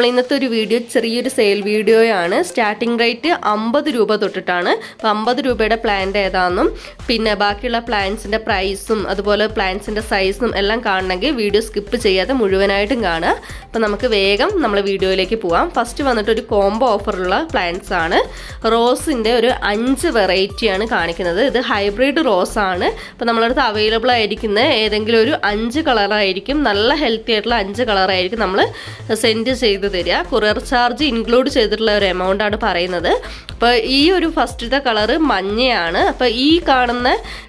നമ്മൾ ഇന്നത്തെ ഒരു വീഡിയോ ചെറിയൊരു സെയിൽ വീഡിയോയാണ്. സ്റ്റാർട്ടിംഗ് റേറ്റ് അമ്പത് രൂപ തൊട്ടിട്ടാണ്. അപ്പോൾ അമ്പത് രൂപയുടെ പ്ലാന്റ് ഏതാണെന്നും പിന്നെ ബാക്കിയുള്ള പ്ലാന്റ്സിന്റെ പ്രൈസും അതുപോലെ പ്ലാന്റ്സിന്റെ സൈസും എല്ലാം കാണണമെങ്കിൽ വീഡിയോ സ്കിപ്പ് ചെയ്യാതെ മുഴുവനായിട്ടും കാണുക. അപ്പോൾ നമുക്ക് വേഗം നമ്മളെ വീഡിയോയിലേക്ക് പോവാം. ഫസ്റ്റ് വന്നിട്ട് ഒരു കോംബോ ഓഫറുള്ള പ്ലാന്റ്സ് ആണ്. റോസിന്റെ ഒരു അഞ്ച് വെറൈറ്റിയാണ് കാണിക്കുന്നത്. ഇത് ഹൈബ്രിഡ് റോസ് ആണ്. അപ്പോൾ നമ്മളടുത്ത് അവൈലബിൾ ആയിരിക്കുന്ന ഏതെങ്കിലും ഒരു അഞ്ച് കളറായിരിക്കും നല്ല ഹെൽത്തി ആയിട്ടുള്ള അഞ്ച് കളറായിരിക്കും നമ്മൾ സെൻഡ് ചെയ്ത് തരിക. കൊറിയർ ചാർജ് ഇൻക്ലൂഡ് ചെയ്തിട്ടുള്ള ഒരു എമൗണ്ട് ആണ് പറയുന്നത്. അപ്പോൾ ഈ ഒരു ഫസ്റ്റത്തെ കളറ് മഞ്ഞയാണ്. അപ്പോൾ ഈ കാണുന്ന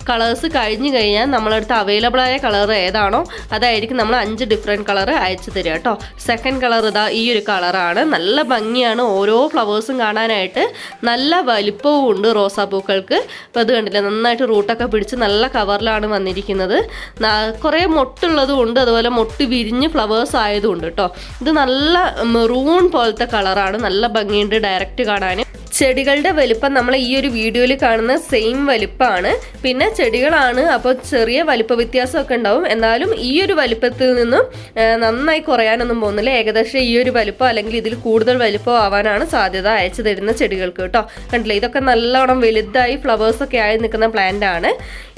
കളേഴ്സ് കഴിഞ്ഞ് കഴിഞ്ഞാൽ നമ്മളടുത്ത് അവൈലബിൾ ആയ കളർ ഏതാണോ അതായിരിക്കും നമ്മൾ അഞ്ച് ഡിഫറെന്റ് കളർ അയച്ചു തരിക കേട്ടോ. സെക്കൻഡ് കളർ ഇതാ ഈ ഒരു കളറാണ് നല്ല ഭംഗിയാണ് ഓരോ ഫ്ലവേഴ്സും കാണാനായിട്ട്. നല്ല വലിപ്പവും ഉണ്ട് റോസാപ്പൂക്കൾക്ക് അപ്പോൾ അത് കണ്ടില്ലേ നന്നായിട്ട് റൂട്ടൊക്കെ പിടിച്ച് നല്ല കവറിലാണ് വന്നിരിക്കുന്നത്. കുറേ മൊട്ടുള്ളതും ഉണ്ട്. അതുപോലെ മൊട്ട് വിരിഞ്ഞ് ഫ്ലവേഴ്സ് ആയതുകൊണ്ട് കേട്ടോ. ഇത് നല്ല മെറൂൺ പോലത്തെ കളറാണ് നല്ല ഭംഗിയുണ്ട് ഡയറക്റ്റ് കാണാൻ ചെടികളുടെ വലിപ്പം നമ്മൾ ഈ ഒരു വീഡിയോയിൽ കാണുന്ന സെയിം വലിപ്പമാണ് പിന്നെ ചെടികളാണ് അപ്പോൾ ചെറിയ വലിപ്പ വ്യത്യാസമൊക്കെ ഉണ്ടാവും. എന്നാലും ഈ ഒരു വലിപ്പത്തിൽ നിന്നും നന്നായി കുറയാനൊന്നും പോകുന്നില്ല. ഏകദേശം ഈ ഒരു വലിപ്പം അല്ലെങ്കിൽ ഇതിൽ കൂടുതൽ വലിപ്പം ആവാനാണ് സാധ്യത അയച്ചു തരുന്ന ചെടികൾക്ക് കേട്ടോ. കണ്ടില്ലേ? ഇതൊക്കെ നല്ലോണം വലുതായി ഫ്ലവേഴ്സൊക്കെ ആയി നിൽക്കുന്ന പ്ലാന്റ് ആണ്.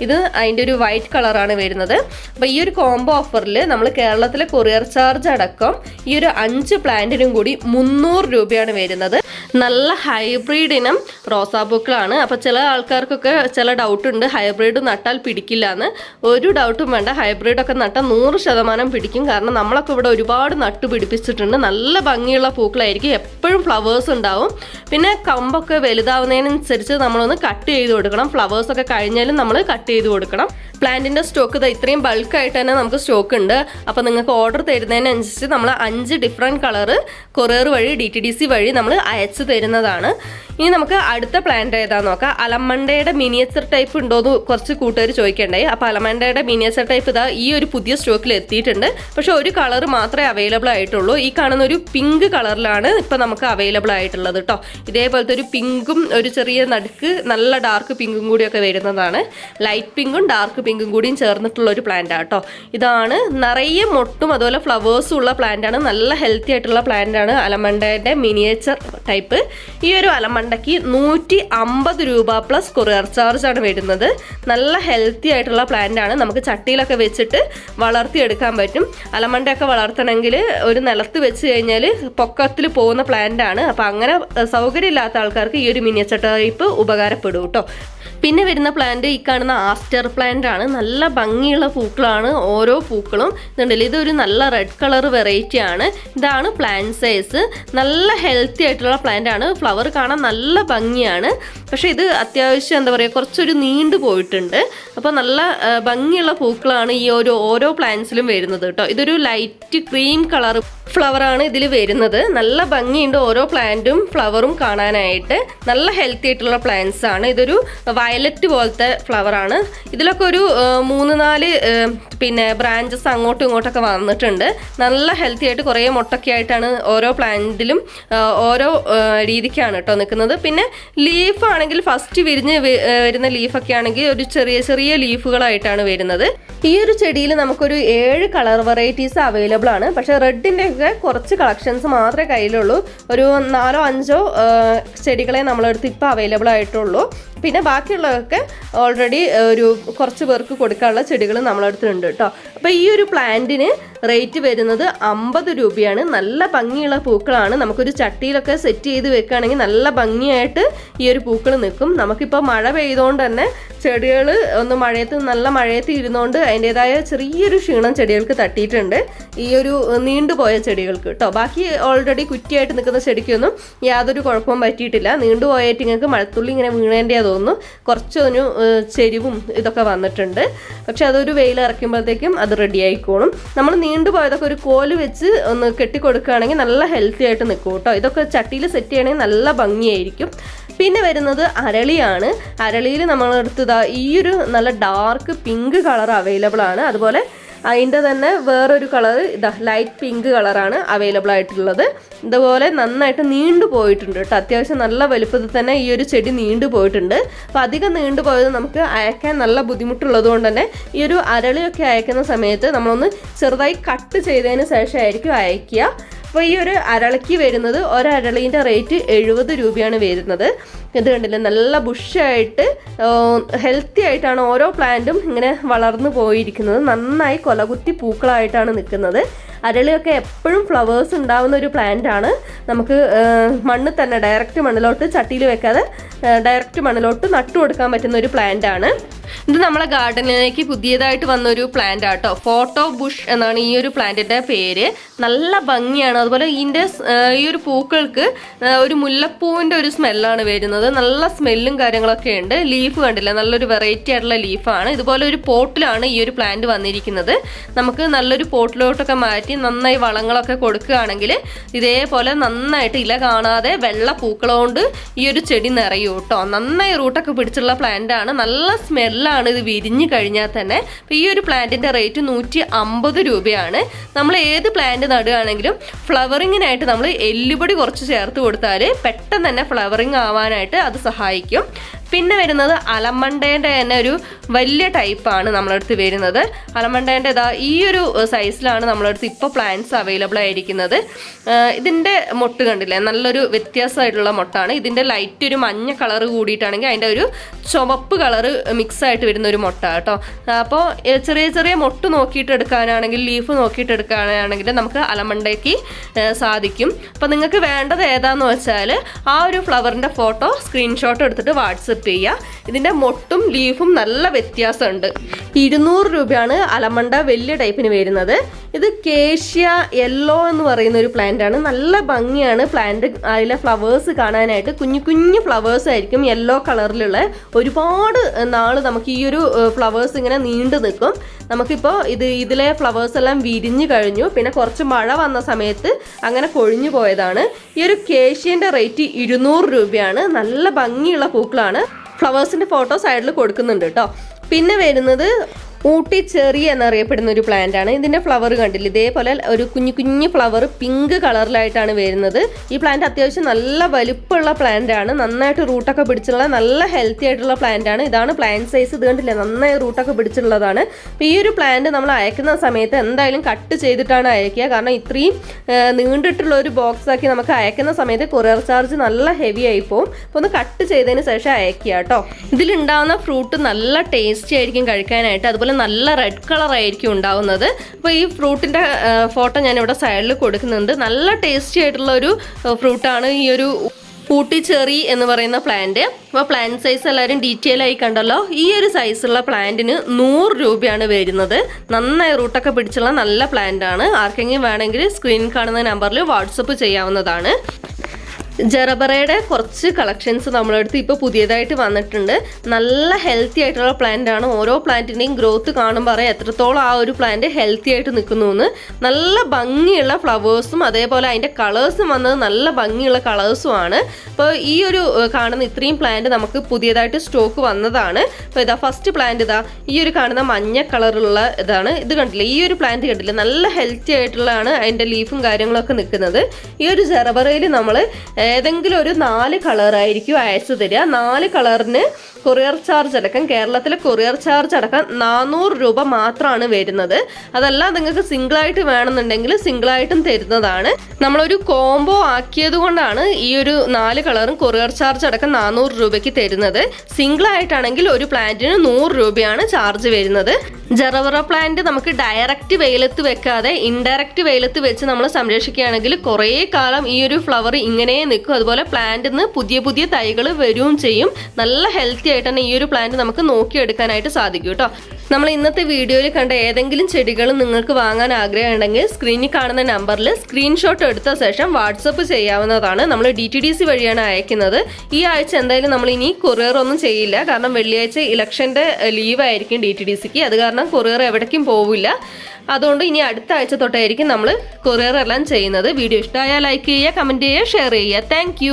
ഇത് അതിന്റെ ഒരു വൈറ്റ് കളറാണ് വരുന്നത്. അപ്പോൾ ഈ ഒരു കോംബോ ഓഫറിൽ നമ്മൾ കേരളത്തിലെ കൊറിയർ ചാർജ് അടക്കം ഈ ഒരു അഞ്ച് പ്ലാന്റിനും കൂടി മുന്നൂറ് രൂപയാണ് വരുന്നത്. നല്ല ഹൈബ്രിഡ് ഇനം റോസാപ്പൂക്കളാണ് അപ്പോൾ ചില ആൾക്കാർക്കൊക്കെ ചില ഡൗട്ട് ഉണ്ട്. ഹൈബ്രിഡ് നട്ടാൽ പിടിക്കില്ല എന്ന് ഒരു ഡൗട്ടും വേണ്ട. ഹൈബ്രിഡൊക്കെ നട്ടാൽ നൂറ് ശതമാനം പിടിക്കും. കാരണം നമ്മളൊക്കെ ഇവിടെ ഒരുപാട് നട്ട് പിടിപ്പിച്ചിട്ടുണ്ട്. നല്ല ഭംഗിയുള്ള പൂക്കളായിരിക്കും. എപ്പോഴും ഫ്ലവേഴ്സ് ഉണ്ടാവും. പിന്നെ കമ്പൊക്കെ വലുതാവുന്നതിനനുസരിച്ച് നമ്മളൊന്ന് കട്ട് ചെയ്ത് കൊടുക്കണം. ഫ്ലവേഴ്സൊക്കെ കഴിഞ്ഞാലും നമ്മൾ കട്ട് ചെയ്ത് കൊടുക്കണം. പ്ലാന്റിന്റെ സ്റ്റോക്ക് ഇത് ഇത്രയും ബൾക്കായിട്ട് തന്നെ നമുക്ക് സ്റ്റോക്ക് ഉണ്ട് അപ്പോൾ നിങ്ങൾക്ക് ഓർഡർ തരുന്നതിനനുസരിച്ച് നമ്മൾ അഞ്ച് ഡിഫറെന്റ് കളറ് കൊറിയർ വഴി ഡി ടി ഡി സി വഴി നമ്മൾ അയച്ചു തരുന്നതാണ്. ഇനി നമുക്ക് അടുത്ത പ്ലാന്റ് ഏതാന്ന് നോക്കാം. അലമണ്ടയുടെ മിനിയേച്ചർ ടൈപ്പ് ഉണ്ടോന്ന് കുറച്ച് കൂട്ടുകാർ ചോദിക്കണ്ടേ അപ്പോൾ അലമണ്ടയുടെ മിനിയേച്ചർ ടൈപ്പ് ഇതാ ഈ ഒരു പുതിയ സ്റ്റോക്കിൽ എത്തിയിട്ടുണ്ട്. പക്ഷെ ഒരു കളർ മാത്രമേ അവൈലബിൾ ആയിട്ടുള്ളൂ. ഈ കാണുന്ന ഒരു പിങ്ക് കളറിലാണ് ഇപ്പോൾ നമുക്ക് അവൈലബിൾ ആയിട്ടുള്ളത് കേട്ടോ ഇതേപോലത്തെ ഒരു പിങ്കും ഒരു ചെറിയ നടുക്ക് നല്ല ഡാർക്ക് പിങ്കും കൂടിയൊക്കെ വരുന്നതാണ്. ലൈറ്റ് പിങ്കും ഡാർക്ക് പിങ്കും കൂടിയും ചേർന്നിട്ടുള്ള ഒരു പ്ലാന്റ് കേട്ടോ ഇതാണ് നിറയെ മൊട്ടും അതുപോലെ ഫ്ലവേഴ്സും ഉള്ള പ്ലാന്റ് ആണ്. നല്ല ഹെൽത്തി ആയിട്ടുള്ള പ്ലാന്റ് ആണ്. അലമണ്ടയുടെ മിനിയേച്ചർ ടൈപ്പ് ഈ ഒരു അലമണ്ടയ്ക്ക് നൂറ്റി അമ്പത് രൂപ പ്ലസ് കൊറിയർ ചാർജ് ആണ് വരുന്നത്. നല്ല ഹെൽത്തി ആയിട്ടുള്ള പ്ലാന്റ് ആണ്. നമുക്ക് ചട്ടിയിലൊക്കെ വെച്ചിട്ട് വളർത്തിയെടുക്കാൻ പറ്റും. അലമണ്ടയൊക്കെ വളർത്തണമെങ്കിൽ ഒരു നിലത്ത് വെച്ച് കഴിഞ്ഞാൽ പൊക്കത്തിൽ പോകുന്ന പ്ലാന്റ് ആണ്. അപ്പോൾ അങ്ങനെ സൗകര്യമില്ലാത്ത ആൾക്കാർക്ക് ഈ ഒരു മിനിയേച്ചർ ടൈപ്പ് ഉപകാരപ്പെടും കേട്ടോ പിന്നെ വരുന്ന പ്ലാന്റ് ഈ കാണുന്ന ആസ്റ്റർ പ്ലാന്റ് ആണ്. നല്ല ഭംഗിയുള്ള പൂക്കളാണ് ഓരോ പൂക്കളും. ഇതുണ്ടല്ലോ ഇതൊരു നല്ല റെഡ് കളർ വെറൈറ്റി ആണ്. ഇതാണ് പ്ലാന്റ് സൈസ് നല്ല ഹെൽത്തി ആയിട്ടുള്ള പ്ലാന്റ് ആണ്. ഫ്ലവർ കാണാൻ നല്ല ഭംഗിയാണ്. പക്ഷെ ഇത് അത്യാവശ്യം എന്താ പറയുക കുറച്ചൊരു നീണ്ടു പോയിട്ടുണ്ട്. അപ്പോൾ നല്ല ഭംഗിയുള്ള പൂക്കളാണ് ഈ ഒരു ഓരോ പ്ലാന്റ്സിലും വരുന്നത് കേട്ടോ. ഇതൊരു ലൈറ്റ് ക്രീം കളർ ഫ്ലവറാണ് ഇതിൽ വരുന്നത്. നല്ല ഭംഗിയുണ്ട് ഓരോ പ്ലാന്റും ഫ്ലവറും കാണാനായിട്ട്. നല്ല ഹെൽത്തി ആയിട്ടുള്ള പ്ലാന്റ്സ് ആണ്. ഇതൊരു വയലറ്റ് പോലത്തെ ഫ്ലവറാണ് ഇതിലൊക്കെ ഒരു മൂന്ന് നാല് പിന്നെ ബ്രാഞ്ചസ് അങ്ങോട്ടും ഇങ്ങോട്ടൊക്കെ വന്നിട്ടുണ്ട്. നല്ല ഹെൽത്തി ആയിട്ട് കുറേ മുട്ടൊക്കെ ആയിട്ടാണ് ഓരോ പ്ലാന്റിലും ഓരോ രീതിക്കാണ് കേട്ടോ നിൽക്കുന്നത്. പിന്നെ ലീഫ് ആണെങ്കിൽ ഫസ്റ്റ് വിരിഞ്ഞ് വരുന്ന ലീഫൊക്കെ ആണെങ്കിൽ ഒരു ചെറിയ ചെറിയ ലീഫുകളായിട്ടാണ് വരുന്നത്. ഈ ഒരു ചെടിയിൽ നമുക്കൊരു ഏഴ് കളർ വെറൈറ്റീസ് അവൈലബിൾ ആണ്. പക്ഷേ റെഡിന്റെ ഒക്കെ കുറച്ച് കളക്ഷൻസ് മാത്രമേ കയ്യിലുള്ളൂ. ഒരു നാലോ അഞ്ചോ ചെടികളെ നമ്മളെടുത്ത് ഇപ്പോൾ അവൈലബിൾ ആയിട്ടുള്ളൂ. പിന്നെ ബാക്കിയുള്ളതൊക്കെ ഓൾറെഡി ഒരു കുറച്ച് പേർക്ക് കൊടുക്കാനുള്ള ചെടികൾ നമ്മളടുത്തുണ്ട് കേട്ടോ അപ്പോൾ ഈ ഒരു പ്ലാന്റിന് റേറ്റ് വരുന്നത് അമ്പത് രൂപയാണ്. നല്ല ഭംഗിയുള്ള പൂക്കളാണ്. നമുക്കൊരു ചട്ടിയിലൊക്കെ സെറ്റ് ചെയ്ത് വെക്കുകയാണെങ്കിൽ നല്ല ഭംഗിയായിട്ട് ഈ ഒരു പൂക്കൾ നിൽക്കും. നമുക്കിപ്പോൾ മഴ പെയ്തുകൊണ്ട് തന്നെ ചെടികൾ ഒന്ന് മഴയത്ത് നല്ല മഴയത്ത് ഇരുന്നുകൊണ്ട് അതിന്റെതായ ചെറിയൊരു ക്ഷീണം ചെടികൾക്ക് തട്ടിയിട്ടുണ്ട്. ഈ ഒരു നീണ്ടുപോയ ചെടികൾക്ക് കേട്ടോ ബാക്കി ഓൾറെഡി കുറ്റിയായിട്ട് നിൽക്കുന്ന ചെടിക്കൊന്നും യാതൊരു കുഴപ്പവും പറ്റിയിട്ടില്ല. നീണ്ടുപോയായിട്ട് നിങ്ങൾക്ക് മഴത്തുള്ളി ഇങ്ങനെ വീണേന്റെ തോന്നുന്നു. കുറച്ചൊരു ചെരിവും ഇതൊക്കെ വന്നിട്ടുണ്ട്. പക്ഷെ അതൊരു വെയിൽ ഇറക്കുമ്പോഴത്തേക്കും അത് റെഡി ആയിക്കോളും. നമ്മൾ നീണ്ടുപോയതൊക്കെ ഒരു കോൽ വെച്ച് ഒന്ന് കെട്ടിക്കൊടുക്കുകയാണെങ്കിൽ നല്ല ഹെൽത്തി ആയിട്ട് നിൽക്കും കേട്ടോ. ഇതൊക്കെ ചട്ടിയിൽ സെറ്റ് ചെയ്യണമെങ്കിൽ നല്ല ഭംഗിയായിരിക്കും. പിന്നെ വരുന്നത് അരളിയാണ്. അരളിയിൽ നമ്മളെടുത്തതാ ഈ ഒരു നല്ല ഡാർക്ക് പിങ്ക് കളർ അവൈലബിൾ ആണ്. അതുപോലെ അതിന്റെ തന്നെ വേറൊരു കളർ ഇതാ ലൈറ്റ് പിങ്ക് കളറാണ് അവൈലബിൾ ആയിട്ടുള്ളത്. ഇതുപോലെ നന്നായിട്ട് നീണ്ടു പോയിട്ടുണ്ട് കേട്ടോ. അത്യാവശ്യം നല്ല വലുപ്പത്തിൽ തന്നെ ഈ ഒരു ചെടി നീണ്ടു പോയിട്ടുണ്ട്. അപ്പോൾ അധികം നീണ്ടു പോയത് നമുക്ക് അയക്കാൻ നല്ല ബുദ്ധിമുട്ടുള്ളത് കൊണ്ട് തന്നെ ഈ ഒരു അരളിയൊക്കെ അയക്കുന്ന സമയത്ത് നമ്മളൊന്ന് ചെറുതായി കട്ട് ചെയ്തതിന് ശേഷമായിരിക്കും അയക്കുക അപ്പോൾ ഈ ഒരു അരളിക്ക് വരുന്നത് ഒരരളീന്റെ റേറ്റ് എഴുപത് രൂപയാണ് വരുന്നത്. ഇത് കണ്ടില്ലേ? നല്ല ബുഷായിട്ട് ഹെൽത്തി ആയിട്ടാണ് ഓരോ പ്ലാന്റും ഇങ്ങനെ വളർന്നു പോയിരിക്കുന്നത്. നന്നായി കൊലകുത്തി പൂക്കളായിട്ടാണ് നിൽക്കുന്നത്. അരളിയൊക്കെ എപ്പോഴും ഫ്ലവേഴ്സ് ഉണ്ടാവുന്ന ഒരു പ്ലാന്റ് ആണ്. നമുക്ക് മണ്ണ് തന്നെ ഡയറക്റ്റ് മണ്ണിലോട്ട് ചട്ടിയിൽ വെക്കാതെ ഡയറക്റ്റ് മണ്ണിലോട്ട് നട്ടു കൊടുക്കാൻ പറ്റുന്ന ഒരു പ്ലാന്റ് ആണ്. ഇത് നമ്മളെ ഗാർഡനിലേക്ക് പുതിയതായിട്ട് വന്നൊരു പ്ലാന്റ് ആട്ടോ. ഫോട്ടോ ബുഷ് എന്നാണ് ഈ ഒരു പ്ലാന്റിന്റെ പേര്. നല്ല ഭംഗിയാണ്. അതുപോലെ ഇതിന്റെ ഈ ഒരു പൂക്കൾക്ക് ഒരു മുല്ലപ്പൂവിന്റെ ഒരു സ്മെല്ലാണ് വരുന്നത്. നല്ല സ്മെല്ലും കാര്യങ്ങളൊക്കെ ഉണ്ട്. ലീഫ് കണ്ടില്ല? നല്ലൊരു വെറൈറ്റി ആയിട്ടുള്ള ലീഫാണ് ഇതുപോലെ ഒരു പോട്ടിലാണ് ഈ ഒരു പ്ലാന്റ് വന്നിരിക്കുന്നത്. നമുക്ക് നല്ലൊരു പോട്ടിലോട്ടൊക്കെ മാറ്റി നന്നായി വളങ്ങളൊക്കെ കൊടുക്കുകയാണെങ്കിൽ ഇതേപോലെ നന്നായിട്ട് ഇല കാണാതെ വെള്ള പൂക്കളോണ്ട് ഈ ഒരു ചെടി നിറയും കേട്ടോ. നന്നായി റൂട്ടൊക്കെ പിടിച്ചുള്ള പ്ലാന്റ് ആണ്. നല്ല സ്മെല്ലാണ് ഇത് വിരിഞ്ഞു കഴിഞ്ഞാൽ തന്നെ. ഈ ഒരു പ്ലാന്റിന്റെ റേറ്റ് നൂറ്റി അമ്പത് രൂപയാണ്. നമ്മൾ ഏത് പ്ലാന്റ് നടുകയാണെങ്കിലും ഫ്ലവറിങ്ങിനായിട്ട് നമ്മൾ എല്ലുപൊടി കുറച്ച് ചേർത്ത് കൊടുത്താൽ പെട്ടെന്ന് തന്നെ ഫ്ലവറിങ് ആവാനായിട്ട് അത് സഹായിക്കും. പിന്നെ വരുന്നത് അലമണ്ടേന്റെ തന്നെ ഒരു വലിയ ടൈപ്പാണ് നമ്മളടുത്ത് വരുന്നത്. അലമണ്ടേന്റെ ഇതാ ഈ ഒരു സൈസിലാണ് നമ്മളടുത്ത് ഇപ്പോൾ പ്ലാന്റ്സ് അവൈലബിൾ ആയിരിക്കുന്നത്. ഇതിന്റെ മൊട്ട് കണ്ടില്ലേ? നല്ലൊരു വ്യത്യാസമായിട്ടുള്ള മൊട്ടാണ്. ഇതിന്റെ ലൈറ്റ് ഒരു മഞ്ഞ കളർ കൂടിയിട്ടാണെങ്കിൽ അതിന്റെ ഒരു ചുവപ്പ് കളർ മിക്സ് ആയിട്ട് വരുന്ന ഒരു മൊട്ട കേട്ടോ. അപ്പോൾ ചെറിയ ചെറിയ മൊട്ട് നോക്കിയിട്ട് എടുക്കാനാണെങ്കിൽ ലീഫ് നോക്കിയിട്ട് എടുക്കാനാണെങ്കിൽ നമുക്ക് അലമണ്ടയ്ക്ക് സാധിക്കും. അപ്പോൾ നിങ്ങൾക്ക് വേണ്ടത് ഏതാന്ന് വെച്ചാൽ ആ ഒരു ഫ്ലവറിന്റെ ഫോട്ടോ സ്ക്രീൻഷോട്ട് എടുത്തിട്ട് വാട്സപ്പ് ചെയ്യുക. ഇതിന്റെ മൊട്ടും ലീഫും നല്ല വ്യത്യാസമുണ്ട്. ഇരുന്നൂറ് രൂപയാണ് അലമണ്ട വലിയ ടൈപ്പിന് വരുന്നത്. ഇത് കേഷ്യ യെല്ലോ എന്ന് പറയുന്ന ഒരു പ്ലാന്റ് ആണ്. നല്ല ഭംഗിയാണ് പ്ലാന്റ് അതിലെ ഫ്ലവേഴ്സ് കാണാനായിട്ട് കുഞ്ഞു കുഞ്ഞു ഫ്ലവേഴ്സ് ആയിരിക്കും യെല്ലോ കളറിലുള്ള ഒരുപാട് നാൾ നമുക്ക് ഈ ഒരു ഫ്ലവേഴ്സ് ഇങ്ങനെ നീണ്ടു നിൽക്കും. നമുക്കിപ്പോൾ ഇത് ഇതിലെ ഫ്ലവേഴ്സ് എല്ലാം വിരിഞ്ഞു കഴിഞ്ഞു. പിന്നെ കുറച്ച് മഴ വന്ന സമയത്ത് അങ്ങനെ കൊഴിഞ്ഞു പോയതാണ്. ഈ ഒരു കേഷ്യന്റെ റേറ്റ് ഇരുന്നൂറ് രൂപയാണ്. നല്ല ഭംഗിയുള്ള പൂക്കളാണ്. ഫ്ലവേഴ്സിന്റെ ഫോട്ടോ സൈഡിൽ കൊടുക്കുന്നുണ്ട് കേട്ടോ പിന്നെ വരുന്നത് ഊട്ടി ചെറി എന്നറിയപ്പെടുന്ന ഒരു പ്ലാന്റ് ആണ്. ഇതിന്റെ ഫ്ലവർ കണ്ടില്ല? ഇതേപോലെ ഒരു കുഞ്ഞു കുഞ്ഞു ഫ്ലവർ പിങ്ക് കളറിലായിട്ടാണ് വരുന്നത്. ഈ പ്ലാന്റ് അത്യാവശ്യം നല്ല വലുപ്പമുള്ള പ്ലാന്റ് ആണ്. നന്നായിട്ട് റൂട്ടൊക്കെ പിടിച്ചുള്ള നല്ല ഹെൽത്തി ആയിട്ടുള്ള പ്ലാന്റ് ആണ്. ഇതാണ് പ്ലാന്റ് സൈസ് ഇത് കണ്ടില്ലേ? നന്നായി റൂട്ടൊക്കെ പിടിച്ചുള്ളതാണ് അപ്പോൾ ഈ ഒരു പ്ലാന്റ് നമ്മൾ അയക്കുന്ന സമയത്ത് എന്തായാലും കട്ട് ചെയ്തിട്ടാണ് അയക്കുക. കാരണം ഇത്രയും നീണ്ടിട്ടുള്ള ഒരു ബോക്സ് ആക്കി നമുക്ക് അയക്കുന്ന സമയത്ത് കൊറിയർ ചാർജ് നല്ല ഹെവി ആയി പോകും അപ്പോൾ ഒന്ന് കട്ട് ചെയ്തതിന് ശേഷം അയക്കുക കേട്ടോ. ഇതിലുണ്ടാവുന്ന ഫ്രൂട്ട് നല്ല ടേസ്റ്റി ആയിരിക്കും കഴിക്കാനായിട്ട്. അതുപോലെ നല്ല റെഡ് കളർ ആയിരിക്കും ഉണ്ടാവുന്നത്. അപ്പോൾ ഈ ഫ്രൂട്ടിന്റെ ഫോട്ടോ ഞാൻ ഇവിടെ സൈഡിൽ കൊടുക്കുന്നുണ്ട്. നല്ല ടേസ്റ്റി ആയിട്ടുള്ള ഒരു ഫ്രൂട്ടാണ് ഈ ഒരു ഊട്ടി ചെറി എന്ന് പറയുന്ന പ്ലാന്റ് അപ്പോൾ പ്ലാന്റ് സൈസ് എല്ലാവരും ഡീറ്റെയിൽ ആയി കണ്ടല്ലോ. ഈ ഒരു സൈസുള്ള പ്ലാന്റിന് നൂറ് രൂപയാണ് വരുന്നത്. നന്നായി റൂട്ടൊക്കെ പിടിച്ചുള്ള നല്ല പ്ലാന്റ് ആണ്. ആർക്കെങ്കിലും വേണമെങ്കിൽ സ്ക്രീനിൽ കാണുന്ന നമ്പറിൽ വാട്സപ്പ് ചെയ്യാവുന്നതാണ്. ജെറബറയുടെ കുറച്ച് കളക്ഷൻസ് നമ്മളടുത്ത് ഇപ്പോൾ പുതിയതായിട്ട് വന്നിട്ടുണ്ട്. നല്ല ഹെൽത്തി ആയിട്ടുള്ള പ്ലാന്റ് ആണ്. ഓരോ പ്ലാന്റിന്റെയും ഗ്രോത്ത് കാണുമ്പോൾ അറിയാം എത്രത്തോളം ആ ഒരു പ്ലാന്റ് ഹെൽത്തി ആയിട്ട് നിൽക്കുന്നു എന്ന് നല്ല ഭംഗിയുള്ള ഫ്ലവേഴ്സും അതേപോലെ അതിന്റെ കളേഴ്സും വന്നത് നല്ല ഭംഗിയുള്ള കളേഴ്സും ആണ്. അപ്പോൾ ഈ ഒരു കാണുന്ന ഇത്രയും പ്ലാന്റ് നമുക്ക് പുതിയതായിട്ട് സ്റ്റോക്ക് വന്നതാണ്. അപ്പോൾ ഇതാ ഫസ്റ്റ് പ്ലാന്റ് ഇതാ. ഈ ഒരു കാണുന്ന മഞ്ഞ കളറുള്ള ഇതാണ്. ഇത് കണ്ടില്ല? ഈ ഒരു പ്ലാന്റ് കണ്ടില്ല? നല്ല ഹെൽത്തി ആയിട്ടുള്ളതാണ് അതിന്റെ ലീഫും കാര്യങ്ങളൊക്കെ നിൽക്കുന്നത്. ഈ ഒരു ജെറബറയിൽ നമ്മൾ ഏതെങ്കിലും ഒരു നാല് കളറായിരിക്കും അയച്ചു തരിക. നാല് കളറിന് കൊറിയർ ചാർജ് അടക്കം കേരളത്തിലെ കൊറിയർ ചാർജ് അടക്കം നാനൂറ് രൂപ മാത്രമാണ് വരുന്നത്. അതല്ല നിങ്ങൾക്ക് സിംഗിളായിട്ട് വേണമെന്നുണ്ടെങ്കിൽ സിംഗിളായിട്ടും തരുന്നതാണ്. നമ്മളൊരു കോംബോ ആക്കിയത് കൊണ്ടാണ് ഈ ഒരു നാല് കളറും കൊറിയർ ചാർജ് അടക്കം നാനൂറ് രൂപയ്ക്ക് തരുന്നത്. സിംഗിൾ ആയിട്ടാണെങ്കിൽ ഒരു പ്ലാന്റിന് നൂറ് രൂപയാണ് ചാർജ് വരുന്നത്. ജറവറ പ്ലാന്റ് നമുക്ക് ഡയറക്റ്റ് വെയിലത്ത് വെക്കാതെ ഇൻഡയറക്റ്റ് വെയിലത്ത് വെച്ച് നമ്മൾ സംരക്ഷിക്കുകയാണെങ്കിൽ കുറേ കാലം ഈ ഒരു ഫ്ലവർ ഇങ്ങനെ നിൽക്കും. അതുപോലെ പ്ലാന്റിൽ നിന്ന് പുതിയ പുതിയ തൈകൾ വരികയും ചെയ്യും. നല്ല ഹെൽത്തി ആയിട്ട് തന്നെ ഈ ഒരു പ്ലാന്റ് നമുക്ക് നോക്കിയെടുക്കാനായിട്ട് സാധിക്കും കേട്ടോ. നമ്മൾ ഇന്നത്തെ വീഡിയോയിൽ കണ്ട ഏതെങ്കിലും ചെടികൾ നിങ്ങൾക്ക് വാങ്ങാൻ ആഗ്രഹമുണ്ടെങ്കിൽ സ്ക്രീനിൽ കാണുന്ന നമ്പറിൽ സ്ക്രീൻഷോട്ട് എടുത്ത ശേഷം വാട്സപ്പ് ചെയ്യാവുന്നതാണ്. നമ്മൾ ഡി ടി ഡി സി വഴിയാണ് അയക്കുന്നത്. ഈ ആഴ്ച എന്തായാലും നമ്മൾ ഇനി കൊറിയർ ഒന്നും ചെയ്യില്ല. കാരണം വെള്ളിയാഴ്ച ഇലക്ഷന്റെ ലീവായിരിക്കും ഡി ടി ഡി സിക്ക് അത് കാരണം കൊറിയർ എവിടേക്കും പോവില്ല. അതുകൊണ്ട് ഇനി അടുത്ത ആഴ്ച തൊട്ടായിരിക്കും നമ്മൾ കൊറിയർ എല്ലാം ചെയ്യുന്നത്. വീഡിയോ ഇഷ്ടമായാൽ ലൈക്ക് ചെയ്യുക കമന്റ് ചെയ്യുക ഷെയർ ചെയ്യുക. താങ്ക്